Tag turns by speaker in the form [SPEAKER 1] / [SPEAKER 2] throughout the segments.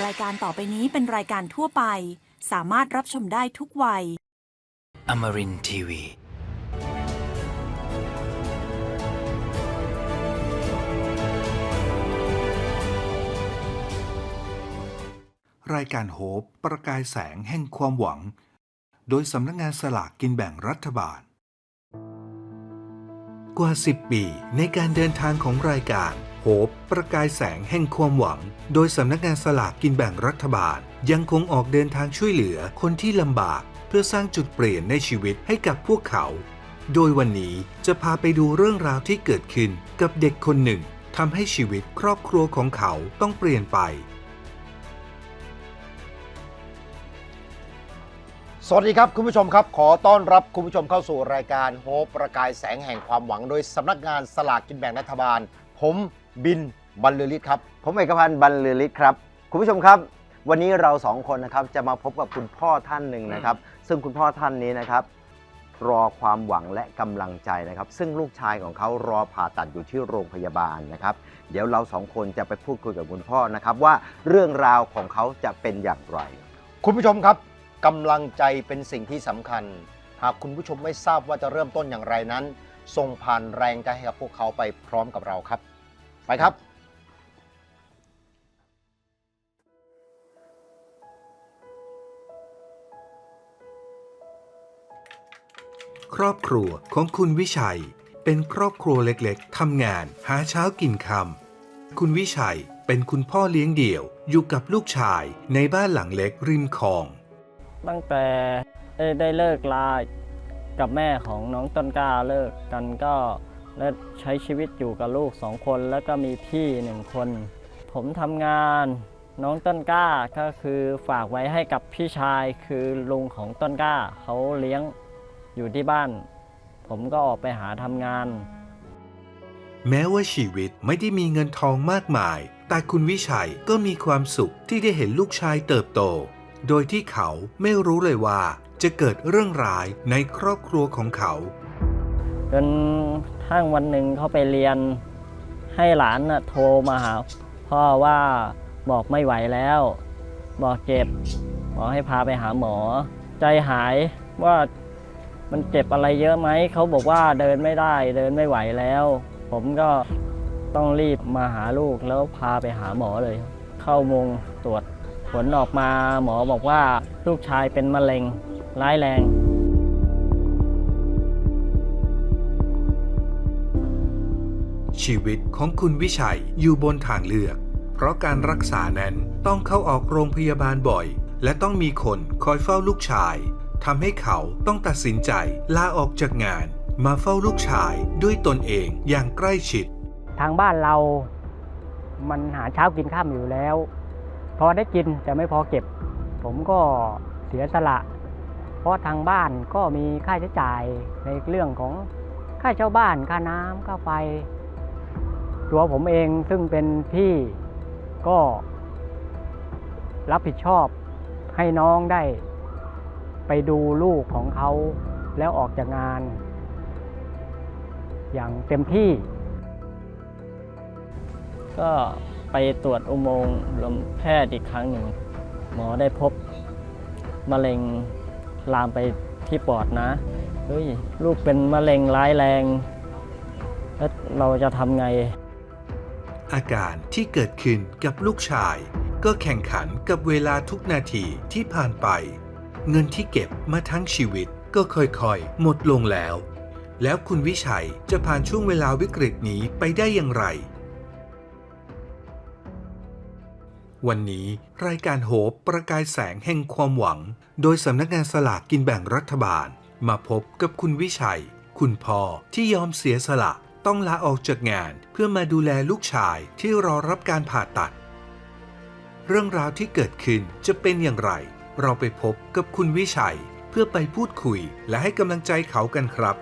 [SPEAKER 1] รายการต่อไปนี้เป็นรายการทั่วไป สามารถรับชมได้ทุกวัย
[SPEAKER 2] Amarin Tiwi.
[SPEAKER 3] รายการโฮปประกายแสงแห่งความหวัง โดยสำนักงานสลากกินแบ่งรัฐบาล กว่า 10 ปีในการเดินทางของรายการ โฮปประกายแสงแห่งความหวัง โดยสำนักงานสลากกินแบ่งรัฐบาล ยังคงออกเดินทางช่วยเหลือคนที่ลำบาก เพื่อสร้างจุดเปลี่ยนในชีวิตให้กับพวกเขา โดยวันนี้จะพาไปดูเรื่องราวที่เกิดขึ้นกับเด็กคนหนึ่งทำให้ชีวิตครอบครัวของเขาต้องเปลี่ยนไป
[SPEAKER 4] สวัสดีครับคุณผู้ชมครับ ขอต้อนรับคุณผู้ชมเข้าสู่รายการโฮปประกายแสงแห่งความหวัง โดยสำนักงานสลากกินแบ่งรัฐบาล ผม บินบรรลือฤทธิ์ครับ
[SPEAKER 5] ผมเอกพันธ์บรรลือฤทธิ์ครับ คุณผู้ชมครับ วันนี้เราสองคนนะครับจะมาพบกับคุณพ่อท่านหนึ่งนะครับ ซึ่งคุณพ่อท่านนี้นะครับรอความหวังและกำลังใจนะครับ ซึ่งลูกชายของเขารอผ่าตัดอยู่ที่โรงพยาบาลนะครับ เดี๋ยวเราสองคนจะไปพูดคุยกับคุณพ่อนะครับ ว่าเรื่องราวของเขาจะเป็นอย่างไร
[SPEAKER 4] คุณผู้ชมครับกำลังใจเป็นสิ่งที่สำคัญ หากคุณผู้ชมไม่ทราบว่าจะเริ่มต้นอย่างไรนั้นส่งผ่านแรงใจให้กับพวกเขาไปพร้อมกับเราครับ ไปครับ
[SPEAKER 3] ครอบครัวของคุณวิชัย เป็นครอบครัวเล็กๆทำงานหาเช้ากินคำคุณวิชัยเป็นคุณพ่อเลี้ยงเดี่ยวอยู่กับลูกชายในบ้านหลังเล็กริมคลอง
[SPEAKER 6] ตั้งแต่ได้ได้เลิกลากับแม่ของน้องต้นกล้าเลิกกันก็ และใช้ชีวิตอยู่กับลูกสองคนแล้วก็มีพี่หนึ่งคน ผมทำงานน้องต้นกล้าก็คือฝากไว้ให้กับพี่ชายคือลุงของต้นกล้าเขาเลี้ยงอยู่ที่บ้าน ผมก็ออกไปหาทำงาน
[SPEAKER 3] แม้ว่าชีวิตไม่ได้มีเงินทองมากมาย แต่คุณวิชัยก็มีความสุขที่ได้เห็นลูกชายเติบโต โดยที่เขาไม่รู้เลยว่าจะเกิดเรื่องร้ายในครอบครัวของเขา
[SPEAKER 6] จนทั้งวันหนึ่งเขาไปเรียนให้หลานนะโทรมาหาพ่อว่าบอกไม่ไหวแล้ว บอกเจ็บบอกให้พาไปหาหมอ ใจหายว่ามันเจ็บอะไรเยอะไหม เขาบอกว่าเดินไม่ได้เดินไม่ไหวแล้ว ผมก็ต้องรีบมาหาลูกแล้วพาไปหาหมอเลย เข้ามุงตรวจผลออกมาหมอบอกว่าลูกชายเป็นมะเร็งร้ายแรง
[SPEAKER 3] ชีวิตของคุณวิชัยอยู่บนทางเลือก เพราะการรักษานั้นต้องเข้าออกโรงพยาบาลบ่อย และต้องมีคนคอยเฝ้าลูกชายทำให้เขาต้องตัดสินใจลาออกจากงาน มาเฝ้าลูกชายด้วยตนเองอย่างใกล้ชิด
[SPEAKER 6] ทางบ้านเรามันหาเช้ากินข้ามอยู่แล้ว พอได้กินแต่ไม่พอเก็บ ผมก็เสียสละ เพราะทางบ้านก็มีค่าใช้จ่ายในเรื่องของค่าเช่าบ้านค่าน้ำค่าไฟ ตัวผมเองซึ่งเป็นพี่ก็รับผิดชอบให้น้องได้ ไปดูลูกของเขาแล้วออกจากงาน อย่างเต็มที่ ก็ไปตรวจอุโมงค์ลมแพทย์อีกครั้งหนึ่ง หมอได้พบมะเร็งลามไปที่ปอดนะเฮ้ยลูกเป็นมะเร็งร้ายแรง แล้วเราจะทำไง
[SPEAKER 3] อาการที่เกิดขึ้นกับลูกชาย ก็แข่งขันกับเวลาทุกนาทีที่ผ่านไป เงินที่เก็บมาทั้งชีวิตก็ค่อยๆ หมดลงแล้ว แล้วคุณวิชัยจะผ่านช่วงเวลาวิกฤตนี้ไปได้อย่างไร วันนี้รายการโหบประกายแสงแห่งความหวัง โดยสำนักงานสลากกินแบ่งรัฐบาล มาพบกับคุณวิชัย คุณพ่อที่ยอมเสียสละ ต้องลาออกจากงานเพื่อมาดูแลลูกชายที่รอรับการผ่าตัด เรื่องราวที่เกิดขึ้นจะเป็นอย่างไร เราไปพบกับคุณวิชัย เพื่อไปพูดคุยและให้กำลังใจเขากันครับ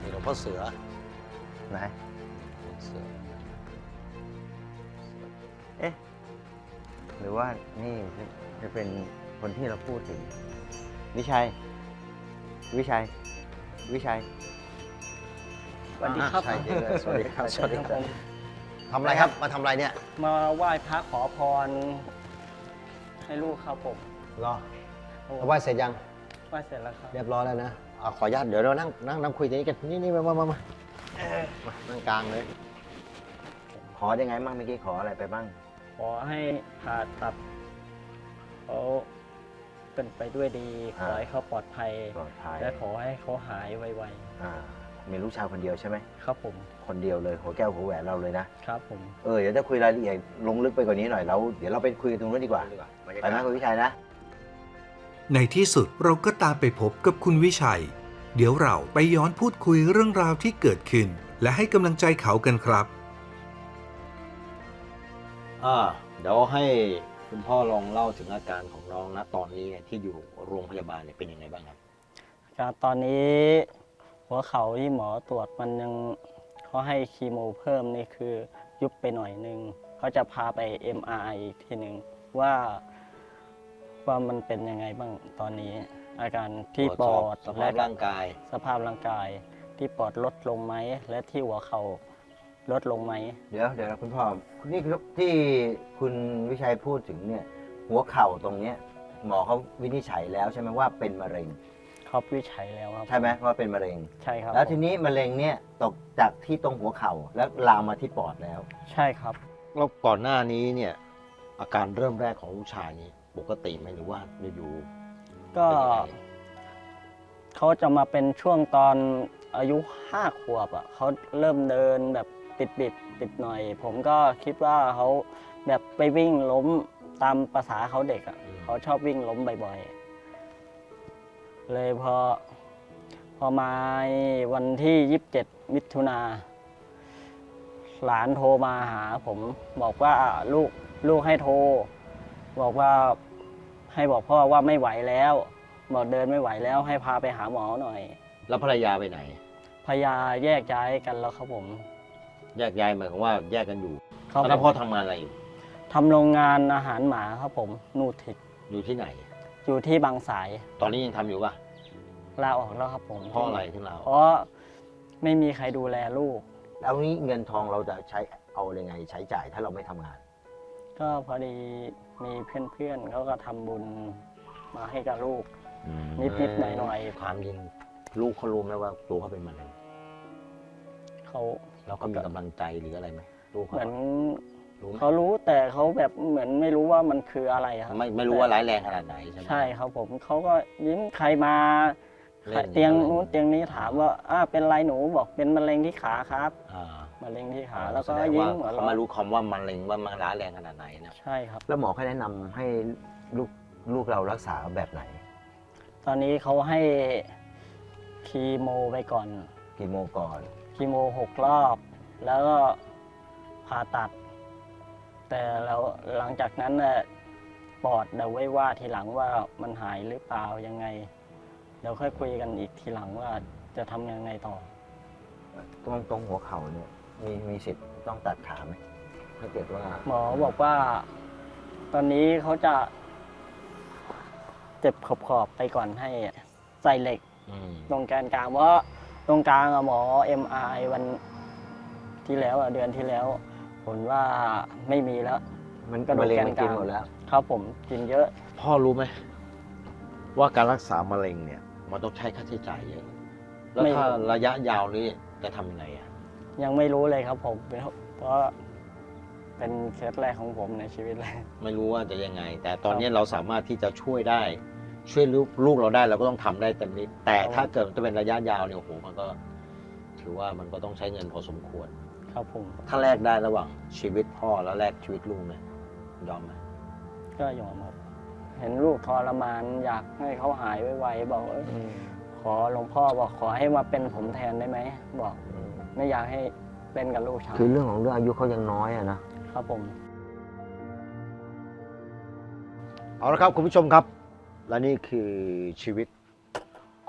[SPEAKER 4] นี่หลวงพ่อเสือ
[SPEAKER 5] นะ
[SPEAKER 4] หลวงพ่อเสือ
[SPEAKER 5] เอ๊ะ หรือว่านี่จะจะเป็น คนที่เราพูดถึง วิชัย วิชัย วิชัย
[SPEAKER 6] วัสดีครับ
[SPEAKER 4] ใช่เจ๊เลยสวัสดีครับสวัสดี
[SPEAKER 6] ครับ
[SPEAKER 4] ค
[SPEAKER 6] ผ
[SPEAKER 4] รับ
[SPEAKER 6] ม
[SPEAKER 4] ทำอะไรครับ มาทำอะไรเนี่ย
[SPEAKER 6] มาไหว้พระขอพร ให้ลูกครับผม
[SPEAKER 4] รอไหว้เสร็จยัง
[SPEAKER 6] ไหว้เสร็จแล้วครับ
[SPEAKER 4] เรียบร้อยแล้วนะอะขออนุญาตเดี๋ยวเรานั่งนั่งนั่งคุยตรงนี้กัน นี่นี่มามามามามานั่งกลางเลย
[SPEAKER 5] ขอยังไงบ้างเมื่อกี้ขออะไรไปบ้าง
[SPEAKER 6] ขอให้ผ่าตัดเขา เป็นไปด้วยดี ขอให้เขาปลอดภัย
[SPEAKER 5] ปลอดภัย
[SPEAKER 6] และขอให้เขาหายไว
[SPEAKER 5] อ่ามีลูกชายคนเดียวใช่ไหม
[SPEAKER 6] ๆ ครับผม
[SPEAKER 5] คนเดียวเลยหัวแก้วหัวแหวนเราเลยนะ
[SPEAKER 6] ครับผม
[SPEAKER 5] เออเดี๋ยวจะคุยรายละเอียดลงลึกไปกว่านี้หน่อยแล้วเดี๋ยวเราไปคุยกันตรงนู้นดีกว่าไปไหมคุณวิชัยนะ
[SPEAKER 3] ในที่สุดเราก็ตามไปพบกับคุณวิชัย เดี๋ยวเราไปย้อนพูดคุยเรื่องราวที่เกิดขึ้น และให้กำลังใจเขากันครับ
[SPEAKER 4] อ่าเดี๋ยวให้ คุณพ่อลองเล่าถึงอาการของน้องนะตอนนี้เนี่ยที่อยู่โรงพยาบาลเนี่ยเป็นยังไงบ้างครับ
[SPEAKER 6] การตอนนี้ หัวเข่าที่หมอตรวจมันยังเขาให้คีโมเพิ่มนี่คือยุบไปหน่อยนึงเขาจะพาไป MRI อีกทีหนึ่งว่าว่ามันเป็นยังไงบ้างตอนนี้ อาการที่ปอด
[SPEAKER 4] สภาพร่างกาย
[SPEAKER 6] สภาพร่างกาย ที่ปอดลดลงไหมและที่หัวเข่า ลดลงไหม
[SPEAKER 5] เดี๋ยวเดี๋ยวนะคุณพ่อนี่คือที่คุณวิชัยพูดถึงเนี่ย หัวเข่าตรงเนี้ยหมอเขาวินิจฉัยแล้วใช่ไหมว่าเป็นมะเร็ง
[SPEAKER 6] เขาวิจัยแล้วครับ
[SPEAKER 5] ใช่ไหมว่าเป็นมะเร็ง
[SPEAKER 6] ใช่ครับ
[SPEAKER 5] แล้วทีนี้มะเร็งเนี่ยตกจากที่ตรงหัวเข่าแล้วลามมาที่ปอดแล้ว
[SPEAKER 6] ใช่ครับ
[SPEAKER 4] แล้วก่อนหน้านี้เนี่ยอาการเริ่มแรกของลูกชายนี่ปกติไหมหรือว่าอยู่
[SPEAKER 6] ก็
[SPEAKER 4] เป็นยังไง
[SPEAKER 6] เขาจะมาเป็นช่วงตอนอายุห้าขวบอะเขาเริ่มเดินแบบ ติดบิดติดหน่อย ผมก็คิดว่าเขาแบบไปวิ่งล้มตามภาษาเขาเด็กอะเขาชอบวิ่งล้มบ่อยๆ เลยพอพอมาวันที่ 27 มิถุนาหลานโทรมาหา ผมบอกว่าลูกลูกให้โทร บอกว่าให้บอกพ่อว่าไม่ไหวแล้ว บอกเดินไม่ไหวแล้ว ให้พาไปหาหมอหน่อย
[SPEAKER 4] แล้วภรรยาไปไหน
[SPEAKER 6] พยาแยกย้ายกันแล้วครับผม
[SPEAKER 4] แยกย้ายหมายความว่าแยกกันอยู่
[SPEAKER 6] ครับ
[SPEAKER 4] แล้วพ่อทำงานอะไรอยู่
[SPEAKER 6] ทำโรงงานอาหารหมาครับผมนูทิก
[SPEAKER 4] อยู่ที่ไหน
[SPEAKER 6] อยู่ที่บางสาย
[SPEAKER 4] ตอนนี้ยังทำอยู่ป่ะ
[SPEAKER 6] ลาออกแล้วครับผม
[SPEAKER 4] เพราะอะไรที่เรา
[SPEAKER 6] เพราะไม่มีใครดูแลลูก
[SPEAKER 5] แล้วนี้เงินทองเราจะใช้เอายังไง ใช้จ่ายถ้าเราไม่ทำงาน
[SPEAKER 6] ก็พอดีมีเพื่อนๆเขาก็ทำบุญมาให้กับลูก นิดๆหน่อยๆ
[SPEAKER 4] ความจริงลูกเขารู้ไหมว่าตัวเขาเป็นมะเร็ง
[SPEAKER 6] เขา
[SPEAKER 4] แล้ว เขามีกำลังใจหรืออะไรไหมลูก
[SPEAKER 6] เห
[SPEAKER 4] เขา
[SPEAKER 6] มือน
[SPEAKER 4] รู้ไหม
[SPEAKER 6] เขารู้แต่เขาแบบเหมือนไม่รู้ว่ามันคืออะไรครับ
[SPEAKER 4] ไม่ไม่รู้ว่าร้ายแรงขนาดไหนใช่ไหม
[SPEAKER 6] ใช่ครับผมเขาก็ยิ้มใครมา
[SPEAKER 4] เล่น
[SPEAKER 6] เตียง
[SPEAKER 4] อะไร
[SPEAKER 6] นู้นเตียงนี้ถามว่าอ้าเป็นไรหนูบอกเป็นมะเร็งที่ขาครับ
[SPEAKER 4] อ่ามะ
[SPEAKER 6] เร็งที่ขาแล้วก็
[SPEAKER 4] แสดง
[SPEAKER 6] ยิ้
[SPEAKER 4] ว่าม
[SPEAKER 6] หัว
[SPEAKER 4] เขา
[SPEAKER 6] เราะ
[SPEAKER 4] ไม่รู้คำว่ามะเร็งว่ามันร้ายแรงขนาดไหนนะ
[SPEAKER 6] ใช่ครับ
[SPEAKER 5] แล้วหมอเขาแนะนำให้ลูกลูกเรารักษาแบบไหน
[SPEAKER 6] ตอนนี้เขาให้คีโมไปก่อน
[SPEAKER 5] กี่โมงก่อน
[SPEAKER 6] คีโมหกรอบ แล้วก็ผ่าตัด แต่แล้วหลังจากนั้นน่ะปอดเดี๋ยวไว้ว่าทีหลังว่ามันหายหรือเปล่ายังไง เดี๋ยวค่อยคุยกันอีกทีหลังว่าจะทำยังไงต่อ
[SPEAKER 5] ตรงตรงหัวเข่าเนี่ยมีมีสิทธิ์ต้องตัดขาไหมถ้าเกิดว่า
[SPEAKER 6] หมอบอกว่า ตอนนี้เขาจะ เจ็บขอบๆไปก่อนให้ใส่เหล็ก
[SPEAKER 4] อืม
[SPEAKER 6] ตรงแกนกลางเพราะ ตรงกลางอะหมอ MRI วันที่แล้วอะเดือนที่แล้ว ผลว่าไม่มีแล้ว
[SPEAKER 5] มัน
[SPEAKER 6] กระดูก
[SPEAKER 5] มะเร็ง
[SPEAKER 6] แกน
[SPEAKER 5] มัน
[SPEAKER 6] กลาง
[SPEAKER 5] กินหมดแล้ว
[SPEAKER 6] ครับผมกินเยอะ
[SPEAKER 4] พ่อรู้ไหมว่าการรักษามะเร็งเนี่ย มันต้องใช้ค่าใช้จ่ายเยอะ แล้ว
[SPEAKER 6] ไม่
[SPEAKER 4] ถ้าระยะยาวนี้จะทำยังไงอะ
[SPEAKER 6] ยังไม่รู้เลยครับผม เพราะเป็นเคสแรกของผมในชีวิตเลย
[SPEAKER 4] ไม่รู้ว่าจะยังไง แต่ตอนนี้เราสามารถที่จะช่วยได้ ช่วยลูกลูกเราได้เราก็ต้องทำได้เต็มที่แต่ถ้าเกิดมันจะเป็นระยะยาวเนี่ยโอ้โหมันก็ ถือว่ามันก็ต้องใช้เงินพอสมควร
[SPEAKER 6] ครับผม
[SPEAKER 4] ถ้าแลกได้ระหว่างชีวิตพ่อแล้วแลกชีวิตลูกเนี่ยยอมไหม
[SPEAKER 6] ก็ยอมครับเห็นลูกทรมานอยากให้เขาหายไวๆบอกว่าขอหลวงพ่อบอกขอให้มาเป็นผมแทนได้ไหมบอกไม่อยากให้เป็นกับลูกชาย
[SPEAKER 5] คือเรื่องของเรื่องอายุเขายังน้อยอะนะ
[SPEAKER 6] ครับผม
[SPEAKER 4] เอาละครับคุณผู้ชมครับ และนี่คือชีวิต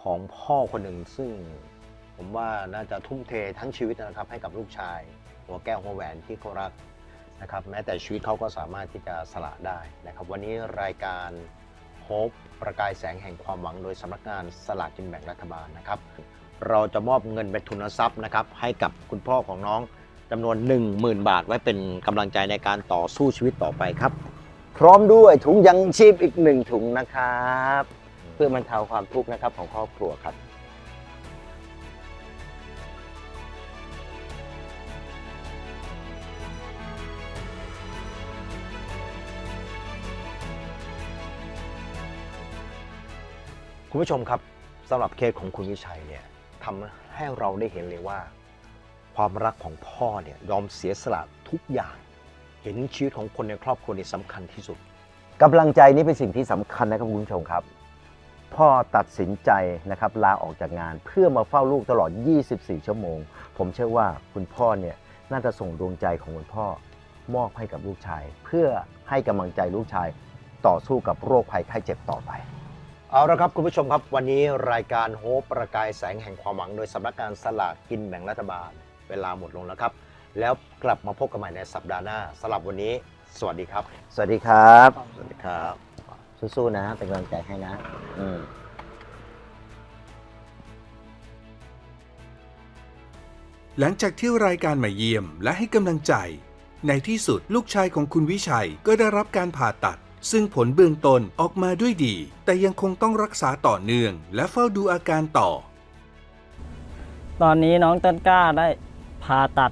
[SPEAKER 4] ของพ่อคนหนึ่งซึ่งผมว่าน่าจะทุ่มเททั้งชีวิตนะครับ ให้กับลูกชาย หัวแก้วหัวแหวนที่เขารักนะครับ แม้แต่ชีวิตเขาก็สามารถที่จะสละได้นะครับ วันนี้รายการโฮปประกายแสงแห่งความหวังโดยสำนักงานสลากกินแบ่งรัฐบาลนะครับ เราจะมอบเงินเป็นทุนทรัพย์นะครับ ให้กับคุณพ่อของน้องจำนวน 10,000 บาทไว้เป็นกำลังใจในการต่อสู้ชีวิตต่อไปครับ
[SPEAKER 5] พร้อมด้วยถุงยังชีพอีกหนึ่งถุงนะครับ เพื่อบรรเทาความทุกข์นะครับของครอบครัวครับ
[SPEAKER 4] คุณผู้ชมครับสำหรับเคสของคุณวิชัยเนี่ยทำให้เราได้เห็นเลยว่า ความรักของพ่อเนี่ยยอมเสียสละทุกอย่าง เห็นชีวิตของคนในครอบครัวนี่สำคัญที่สุด
[SPEAKER 5] กำลังใจนี้เป็นสิ่งที่สำคัญนะครับคุณผู้ชมครับ พ่อตัดสินใจนะครับลาออกจากงาน เพื่อมาเฝ้าลูกตลอด 24 ชั่วโมง ผมเชื่อว่าคุณพ่อเนี่ยน่าจะส่งดวงใจของคุณพ่อมอบให้กับลูกชาย เพื่อให้กำลังใจลูกชายต่อสู้กับโรคภัยไข้เจ็บต่อไป
[SPEAKER 4] เอาละครับคุณผู้ชมครับวันนี้รายการโฮปประกายแสงแห่งความหวัง โดยสำนักงานสลากกินแบ่งรัฐบาล เวลาหมดลงแล้วครับ แล้วกลับมาพบกันใหม่ในสัปดาห์หน้าสำหรับวันนี้ สวัสดีครับ
[SPEAKER 5] สวัสดีครับ
[SPEAKER 4] สวัสดีครับ
[SPEAKER 5] สู้ๆนะ เป็นกำลังใจให้นะ อืม
[SPEAKER 3] หลังจากที่รายการมาเยี่ยมและให้กำลังใจ ในที่สุดลูกชายของคุณวิชัยก็ได้รับการผ่าตัด ซึ่งผลเบื้องต้นออกมาด้วยดี แต่ยังคงต้องรักษาต่อเนื่อง และเฝ้าดูอาการต่อ
[SPEAKER 6] ตอนนี้น้องต้นกล้าได้ผ่าตัด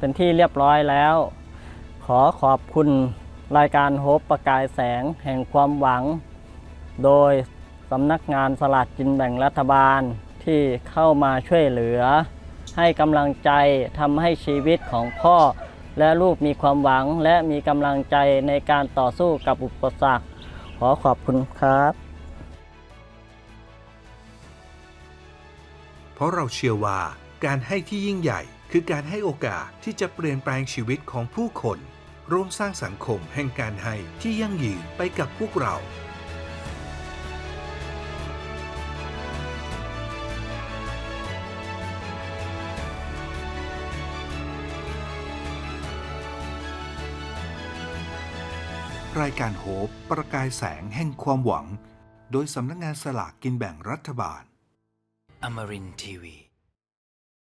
[SPEAKER 6] เป็นที่เรียบร้อยแล้ว ขอขอบคุณรายการโฮปประกายแสงแห่งความหวัง โดยสำนักงานสลากกินแบ่งรัฐบาลที่เข้ามาช่วยเหลือ ให้กำลังใจทำให้ชีวิตของพ่อและลูกมีความหวังและมีกำลังใจในการต่อสู้กับอุปสรรค ขอขอบคุณครับ
[SPEAKER 3] เพราะเราเชื่อว่าการให้ที่ยิ่งใหญ่ คือการให้โอกาสที่จะเปลี่ยนแปลงชีวิตของผู้คน ร่วมสร้างสังคมแห่งการให้ที่ยั่งยืนไปกับพวกเรารายการโฮปประกายแสงแห่งความหวัง โดยสำนักงานสลากกินแบ่งรัฐบาล
[SPEAKER 2] Amarin Tiwi.